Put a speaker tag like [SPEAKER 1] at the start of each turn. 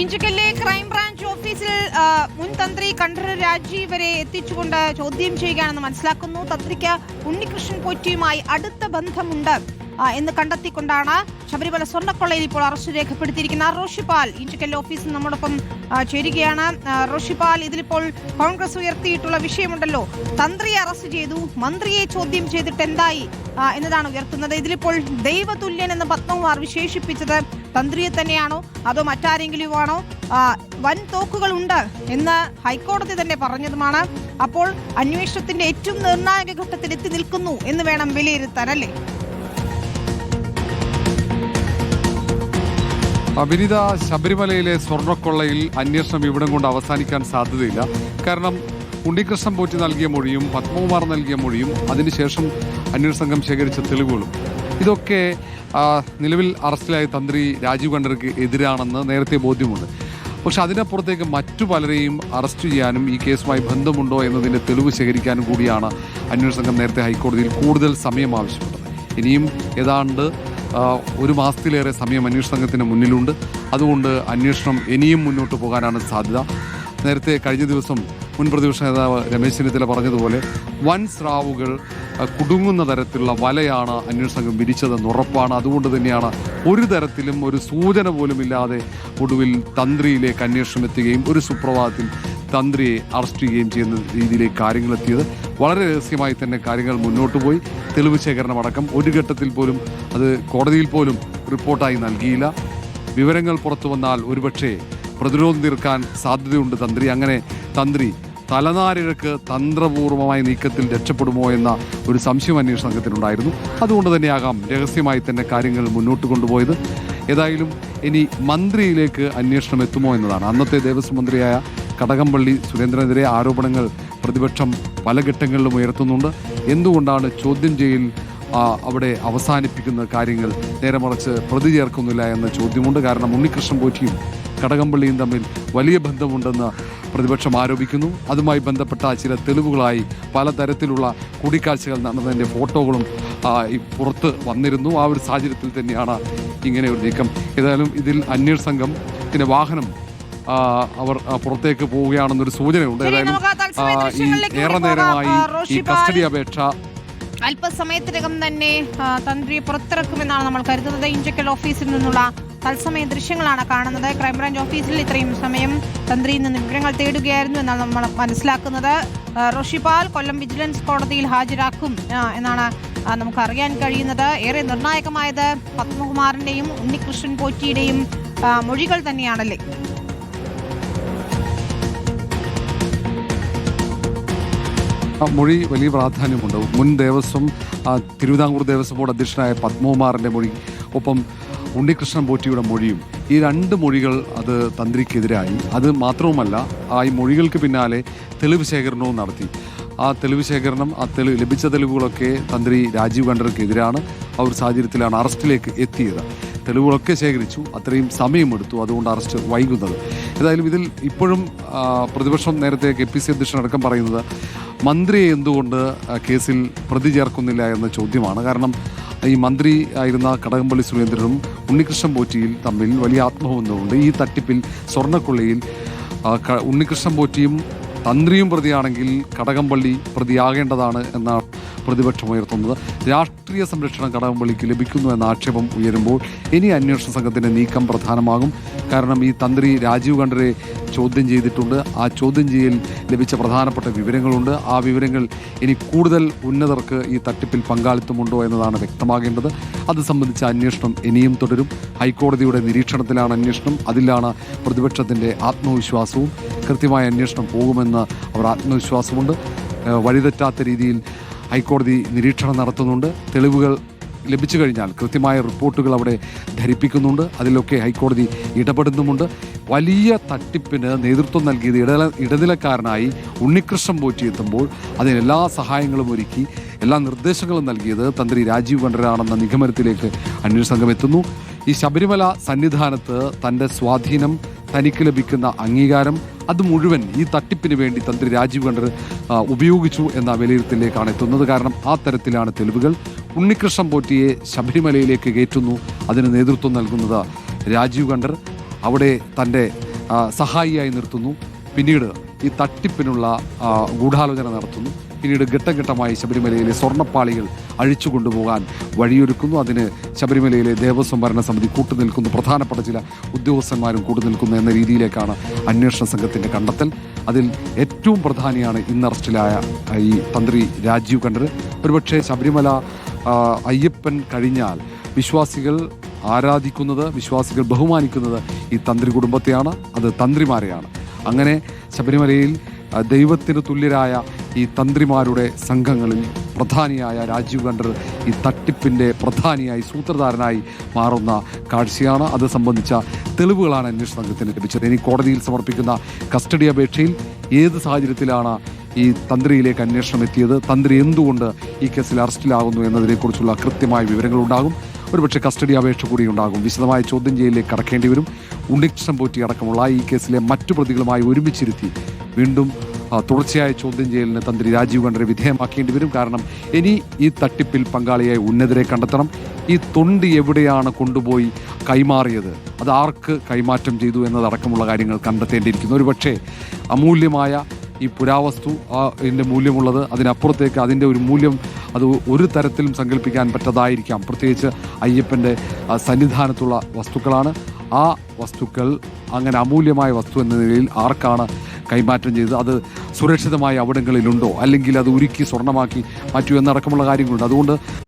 [SPEAKER 1] ഇഞ്ചിക്കല്ലെ crime branch ഓഫീസിൽ മുൻ തന്ത്രി കണ്ഠര രാജീവ് വരെ എത്തിച്ചുകൊണ്ട് ചോദ്യം ചെയ്യുകയാണെന്ന് മനസ്സിലാക്കുന്നു തന്ത്രിക്ക് ഉണ്ണികൃഷ്ണൻ പോറ്റിയുമായി അടുത്ത ബന്ധമുണ്ട് എന്ന് കണ്ടെത്തിക്കൊണ്ടാണ് ശബരിമല സ്വർണ്ണക്കൊള്ളയിൽ ഇപ്പോൾ അറസ്റ്റ് രേഖപ്പെടുത്തിയിരിക്കുന്ന റോഷിപാൽ ഇഞ്ചിക്കൽ ഓഫീസിൽ നമ്മോടൊപ്പം ചേരുകയാണ് റോഷിപാൽ ഇതിലിപ്പോൾ കോൺഗ്രസ് ഉയർത്തിയിട്ടുള്ള വിഷയമുണ്ടല്ലോ തന്ത്രിയെ അറസ്റ്റ് ചെയ്തു മന്ത്രിയെ ചോദ്യം ചെയ്തിട്ട് എന്തായി എന്നതാണ് ഉയർത്തുന്നത് ഇതിലിപ്പോൾ ദൈവതുല്യൻ എന്ന പത്മകുമാർ വിശേഷിപ്പിച്ചത് തന്ത്രിയെ തന്നെയാണോ അതോ മറ്റാരെങ്കിലും ആണോ വൻ ഉണ്ട് എന്ന് ഹൈക്കോടതി തന്നെ പറഞ്ഞതുമാണ് അപ്പോൾ അന്വേഷണത്തിന്റെ ഏറ്റവും നിർണായക ഘട്ടത്തിൽ എത്തി നിൽക്കുന്നു എന്ന് വേണം വിലയിരുത്താൻ അല്ലേ
[SPEAKER 2] അഭിനിത ശബരിമലയിലെ സ്വർണ്ണക്കൊള്ളയിൽ അന്വേഷണം ഇവിടം കൊണ്ട് അവസാനിക്കാൻ സാധ്യതയില്ല കാരണം ഉണ്ണികൃഷ്ണൻ പോറ്റി നൽകിയ മൊഴിയും പത്മകുമാർ നൽകിയ മൊഴിയും അതിനുശേഷം അന്വേഷണ സംഘം ശേഖരിച്ച തെളിവുകളും ഇതൊക്കെ നിലവിൽ അറസ്റ്റിലായ തന്ത്രി രാജീവ് ഖണ്ഡർക്ക് എതിരാണെന്ന് നേരത്തെ ബോധ്യമുണ്ട് പക്ഷെ അതിനപ്പുറത്തേക്ക് മറ്റു പലരെയും അറസ്റ്റ് ചെയ്യാനും ഈ കേസുമായി ബന്ധമുണ്ടോ എന്നതിൻ്റെ തെളിവ് ശേഖരിക്കാനും കൂടിയാണ് അന്വേഷണ സംഘം നേരത്തെ ഹൈക്കോടതിയിൽ കൂടുതൽ സമയം ആവശ്യപ്പെട്ടത് ഇനിയും ഏതാണ്ട് ഒരു മാസത്തിലേറെ സമയം അന്വേഷണ സംഘത്തിന് മുന്നിലുണ്ട് അതുകൊണ്ട് അന്വേഷണം ഇനിയും മുന്നോട്ട് പോകാനാണ് സാധ്യത നേരത്തെ കഴിഞ്ഞ ദിവസം മുൻ പ്രതിപക്ഷ നേതാവ് രമേശ് ചെന്നിത്തല പറഞ്ഞതുപോലെ വൻ സ്രാവുകൾ കുടുങ്ങുന്ന തരത്തിലുള്ള വലയാണ് അന്വേഷണ സംഘം വിരിച്ചതെന്ന് ഉറപ്പാണ് അതുകൊണ്ട് തന്നെയാണ് ഒരു തരത്തിലും ഒരു സൂചന പോലും ഇല്ലാതെ ഒടുവിൽ തന്ത്രിയിലേക്ക് അന്വേഷണം എത്തുകയും ഒരു സുപ്രഭാതത്തിൽ തന്ത്രിയെ അറസ്റ്റ് ചെയ്യുകയും ചെയ്യുന്ന രീതിയിലേക്ക് കാര്യങ്ങളെത്തിയത് വളരെ രഹസ്യമായി തന്നെ കാര്യങ്ങൾ മുന്നോട്ട് പോയി തെളിവ് ശേഖരണമടക്കം ഒരു ഘട്ടത്തിൽ പോലും അത് കോടതിയിൽ പോലും റിപ്പോർട്ടായി നൽകിയില്ല വിവരങ്ങൾ പുറത്തു വന്നാൽ ഒരുപക്ഷേ പ്രതിരോധം തീർക്കാൻ സാധ്യതയുണ്ട് തന്ത്രി അങ്ങനെ തന്ത്രി തലനാരിഴക്ക് തന്ത്രപൂർവമായ നീക്കത്തിൽ രക്ഷപ്പെടുമോ എന്ന ഒരു സംശയം അന്വേഷണ സംഘത്തിനുണ്ടായിരുന്നു അതുകൊണ്ട് തന്നെയാകാം രഹസ്യമായി തന്നെ കാര്യങ്ങൾ മുന്നോട്ട് കൊണ്ടുപോയത് ഏതായാലും ഇനി മന്ത്രിയിലേക്ക് അന്വേഷണം എത്തുമോ എന്നതാണ് അന്നത്തെ ദേവസ്വം മന്ത്രിയായ കടകംപള്ളി സുരേന്ദ്രനെതിരെ ആരോപണങ്ങൾ പ്രതിപക്ഷം പല ഘട്ടങ്ങളിലും ഉയർത്തുന്നുണ്ട് എന്തുകൊണ്ടാണ് ചോദ്യം ചെയ്യൽ അവിടെ അവസാനിപ്പിക്കുന്ന കാര്യങ്ങൾ നേരെ മറിച്ച് പ്രതി ചേർക്കുന്നില്ല എന്ന ചോദ്യമുണ്ട് കാരണം ഉണ്ണികൃഷ്ണൻ പോറ്റിയും കടകംപള്ളിയും തമ്മിൽ വലിയ ബന്ധമുണ്ടെന്ന് പ്രതിപക്ഷം ആരോപിക്കുന്നു അതുമായി ബന്ധപ്പെട്ട ചില തെളിവുകളായി പലതരത്തിലുള്ള കൂടിക്കാഴ്ചകൾ നടന്നതിൻ്റെ ഫോട്ടോകളും പുറത്ത് വന്നിരുന്നു ആ ഒരു സാഹചര്യത്തിൽ തന്നെയാണ് ഇങ്ങനെ ഒരു നീക്കം ഏതായാലും ഇതിൽ അന്വേഷണ സംഘം പിന്നെ വാഹനം അവർ പുറത്തേക്ക് പോവുകയാണെന്നൊരു സൂചനയുണ്ട്
[SPEAKER 1] ഏതായാലും ഈ ഏറെ നേരമായി ഈ കസ്റ്റഡി അപേക്ഷ അല്പസമയത്തിനകം തന്നെ തന്ത്രിയെ പുറത്തിറക്കുമെന്നാണ് നമ്മൾ കരുതുന്നത് ഇഞ്ചക്കൽ ഓഫീസിൽ നിന്നുള്ള തത്സമയ ദൃശ്യങ്ങളാണ് കാണുന്നത് ക്രൈംബ്രാഞ്ച് ഓഫീസിൽ ഇത്രയും സമയം തന്ത്രിയിൽ നിന്ന് വിവരങ്ങൾ തേടുകയായിരുന്നു എന്നാണ് നമ്മൾ മനസ്സിലാക്കുന്നത് റോഷിപാൽ കൊല്ലം വിജിലൻസ് കോടതിയിൽ ഹാജരാക്കും എന്നാണ് നമുക്ക് അറിയാൻ കഴിയുന്നത് ഏറെ നിർണായകമായത് പത്മകുമാറിന്റെയും ഉണ്ണികൃഷ്ണൻ പോറ്റിയുടെയും മൊഴികൾ തന്നെയാണല്ലേ
[SPEAKER 2] മൊഴി വലിയ പ്രാധാന്യമുണ്ട് മുൻ ദേവസ്വം തിരുവിതാംകൂർ ദേവസ്വം ബോർഡ് അധ്യക്ഷനായ പത്മകുമാറിൻ്റെ മൊഴി ഒപ്പം ഉണ്ണികൃഷ്ണൻ പോറ്റിയുടെ മൊഴിയും ഈ രണ്ട് മൊഴികൾ അത് തന്ത്രിക്കെതിരായി അത് മാത്രവുമല്ല ആ ഈ മൊഴികൾക്ക് പിന്നാലെ തെളിവ് ശേഖരണവും നടത്തി ആ തെളിവ് ശേഖരണം ആ തെളിവ് ലഭിച്ച തെളിവുകളൊക്കെ തന്ത്രി രാജീവ് ഖണ്ഡർക്കെതിരാണ് ആ ഒരു സാഹചര്യത്തിലാണ് അറസ്റ്റിലേക്ക് എത്തിയത് തെളിവുകളൊക്കെ ശേഖരിച്ചു അത്രയും സമയമെടുത്തു അതുകൊണ്ട് അറസ്റ്റ് വൈകുന്നത് ഏതായാലും ഇതിൽ ഇപ്പോഴും പ്രതിപക്ഷം നേരത്തെ കെ പി സി അധ്യക്ഷൻ അടക്കം പറയുന്നത് മന്ത്രിയെ എന്തുകൊണ്ട് കേസിൽ പ്രതി ചേർക്കുന്നില്ല എന്ന ചോദ്യമാണ് കാരണം ഈ മന്ത്രി ആയിരുന്ന കടകംപള്ളി സുരേന്ദ്രനും ഉണ്ണികൃഷ്ണൻ പോറ്റിയിൽ തമ്മിൽ വലിയ ആത്മബന്ധമുണ്ട് ഈ തട്ടിപ്പിൽ സ്വർണ്ണക്കൊള്ളയിൽ ഉണ്ണികൃഷ്ണൻ പോറ്റിയും തന്ത്രിയും പ്രതിയാണെങ്കിൽ കടകംപള്ളി പ്രതിയാകേണ്ടതാണ് എന്നാണ് പ്രതിപക്ഷം ഉയർത്തുന്നത് രാഷ്ട്രീയ സംരക്ഷണം കടകംപള്ളിക്ക് ലഭിക്കുന്നു എന്ന ആക്ഷേപം ഉയരുമ്പോൾ ഇനി അന്വേഷണ സംഘത്തിൻ്റെ നീക്കം പ്രധാനമാകും കാരണം ഈ തന്ത്രി രാജീവ് ഖണ്ഡരെ ചോദ്യം ചെയ്തിട്ടുണ്ട് ആ ചോദ്യം ചെയ്യൽ ലഭിച്ച പ്രധാനപ്പെട്ട വിവരങ്ങളുണ്ട് ആ വിവരങ്ങൾ ഇനി കൂടുതൽ ഉന്നതർക്ക് ഈ തട്ടിപ്പിൽ പങ്കാളിത്തമുണ്ടോ എന്നതാണ് വ്യക്തമാകേണ്ടത് അത് സംബന്ധിച്ച അന്വേഷണം ഇനിയും തുടരും ഹൈക്കോടതിയുടെ നിരീക്ഷണത്തിലാണ് അന്വേഷണം അതിലാണ് പ്രതിപക്ഷത്തിൻ്റെ ആത്മവിശ്വാസവും കൃത്യമായ അന്വേഷണം പോകുമെന്ന് അവർ ആത്മവിശ്വാസമുണ്ട് വഴിതെറ്റാത്ത രീതിയിൽ ഹൈക്കോടതി നിരീക്ഷണം നടത്തുന്നുണ്ട് തെളിവുകൾ ലഭിച്ചു കഴിഞ്ഞാൽ കൃത്യമായ റിപ്പോർട്ടുകൾ അവിടെ ധരിപ്പിക്കുന്നുണ്ട് അതിലൊക്കെ ഹൈക്കോടതി ഇടപെടുന്നുമുണ്ട് വലിയ തട്ടിപ്പിന് നേതൃത്വം നൽകിയത് ഇട ഇടനിലക്കാരനായി ഉണ്ണികൃഷ്ണൻ പോറ്റി എത്തുമ്പോൾ എല്ലാ സഹായങ്ങളും ഒരുക്കി എല്ലാ നിർദ്ദേശങ്ങളും നൽകിയത് തന്ത്രി രാജീവ് കണ്ഠരാണെന്ന നിഗമനത്തിലേക്ക് അന്വേഷണ സംഘം എത്തുന്നു ഈ ശബരിമല സന്നിധാനത്ത് തൻ്റെ സ്വാധീനം തനിക്ക് ലഭിക്കുന്ന അംഗീകാരം അത് മുഴുവൻ ഈ തട്ടിപ്പിന് വേണ്ടി തന്ത്രി രാജീവ് കണ്ഠർ ഉപയോഗിച്ചു എന്ന വിലയിരുത്തലിലേക്കാണ് എത്തുന്നത് കാരണം ആ തരത്തിലാണ് തെളിവുകൾ ഉണ്ണികൃഷ്ണൻ പോറ്റിയെ ശബരിമലയിലേക്ക് കയറ്റുന്നു അതിന് നേതൃത്വം നൽകുന്നത് രാജീവ് കണ്ഠർ അവിടെ തൻ്റെ സഹായിയായി നിർത്തുന്നു പിന്നീട് ഈ തട്ടിപ്പിനുള്ള ഗൂഢാലോചന നടത്തുന്നു പിന്നീട് ഘട്ടംഘട്ടമായി ശബരിമലയിലെ സ്വർണ്ണപ്പാളികൾ അഴിച്ചു കൊണ്ടുപോകാൻ വഴിയൊരുക്കുന്നു അതിന് ശബരിമലയിലെ ദേവസ്വം ഭരണ സമിതി കൂട്ടുനിൽക്കുന്നു പ്രധാനപ്പെട്ട ചില ഉദ്യോഗസ്ഥന്മാരും കൂട്ടുനിൽക്കുന്നു എന്ന രീതിയിലേക്കാണ് അന്വേഷണ സംഘത്തിൻ്റെ കണ്ടെത്തൽ അതിൽ ഏറ്റവും പ്രധാനിയാണ് ഇന്ന് അറസ്റ്റിലായ ഈ തന്ത്രി രാജീവ് കണ്ഠർ ഒരുപക്ഷെ ശബരിമല അയ്യപ്പൻ കഴിഞ്ഞാൽ വിശ്വാസികൾ ആരാധിക്കുന്നത് വിശ്വാസികൾ ബഹുമാനിക്കുന്നത് ഈ തന്ത്രി കുടുംബത്തെയാണ് അത് തന്ത്രിമാരെയാണ് അങ്ങനെ ശബരിമലയിൽ ദൈവത്തിന് തുല്യരായ ഈ തന്ത്രിമാരുടെ സംഘങ്ങളിൽ പ്രധാനിയായ രാജീവ് ഖണ്ഡർ ഈ തട്ടിപ്പിൻ്റെ പ്രധാനിയായി സൂത്രധാരനായി മാറുന്ന കാഴ്ചയാണ് അത് സംബന്ധിച്ച തെളിവുകളാണ് അന്വേഷണ സംഘത്തിന് ലഭിച്ചത് ഇനി കോടതിയിൽ സമർപ്പിക്കുന്ന കസ്റ്റഡി അപേക്ഷയിൽ ഏത് സാഹചര്യത്തിലാണ് ഈ തന്ത്രിയിലേക്ക് അന്വേഷണം എത്തിയത് തന്ത്രി എന്തുകൊണ്ട് ഈ കേസിൽ അറസ്റ്റിലാകുന്നു എന്നതിനെക്കുറിച്ചുള്ള കൃത്യമായ വിവരങ്ങളുണ്ടാകും ഒരുപക്ഷെ കസ്റ്റഡി അപേക്ഷ കൂടി ഉണ്ടാകും വിശദമായ ചോദ്യം ചെയ്യലിലേക്ക് കടക്കേണ്ടി വരും ഉണ്ണികൃഷ്ണൻ പോറ്റി അടക്കമുള്ള ഈ കേസിലെ മറ്റു പ്രതികളുമായി ഒരുമിച്ചിരുത്തി വീണ്ടും തുടർച്ചയായ ചോദ്യം ചെയ്യലിന് തന്ത്രി രാജീവ് ഖണ്ഡറെ വിധേയമാക്കേണ്ടി വരും കാരണം ഇനി ഈ തട്ടിപ്പിൽ പങ്കാളിയായി ഉന്നതരെ കണ്ടെത്തണം ഈ തൊണ്ട് എവിടെയാണ് കൊണ്ടുപോയി കൈമാറിയത് അത് ആർക്ക് കൈമാറ്റം ചെയ്തു എന്നതടക്കമുള്ള കാര്യങ്ങൾ കണ്ടെത്തേണ്ടിയിരിക്കുന്നു ഒരുപക്ഷെ അമൂല്യമായ ഈ പുരാവസ്തു അതിൻ്റെ മൂല്യമുള്ളത് അതിനപ്പുറത്തേക്ക് അതിൻ്റെ ഒരു മൂല്യം അത് ഒരു തരത്തിലും സങ്കല്പിക്കാൻ പറ്റതായിരിക്കാം പ്രത്യേകിച്ച് അയ്യപ്പൻ്റെ സന്നിധാനത്തുള്ള വസ്തുക്കളാണ് ആ വസ്തുക്കൾ അങ്ങനെ അമൂല്യമായ വസ്തു എന്ന നിലയിൽ ആർക്കാണ് കൈമാറ്റം ചെയ്ത് അത് സുരക്ഷിതമായ അവിടങ്ങളിലുണ്ടോ അല്ലെങ്കിൽ അത് ഉരുക്കി സ്വർണ്ണമാക്കി മാറ്റുമോ എന്നടക്കമുള്ള കാര്യങ്ങളുണ്ട് അതുകൊണ്ട്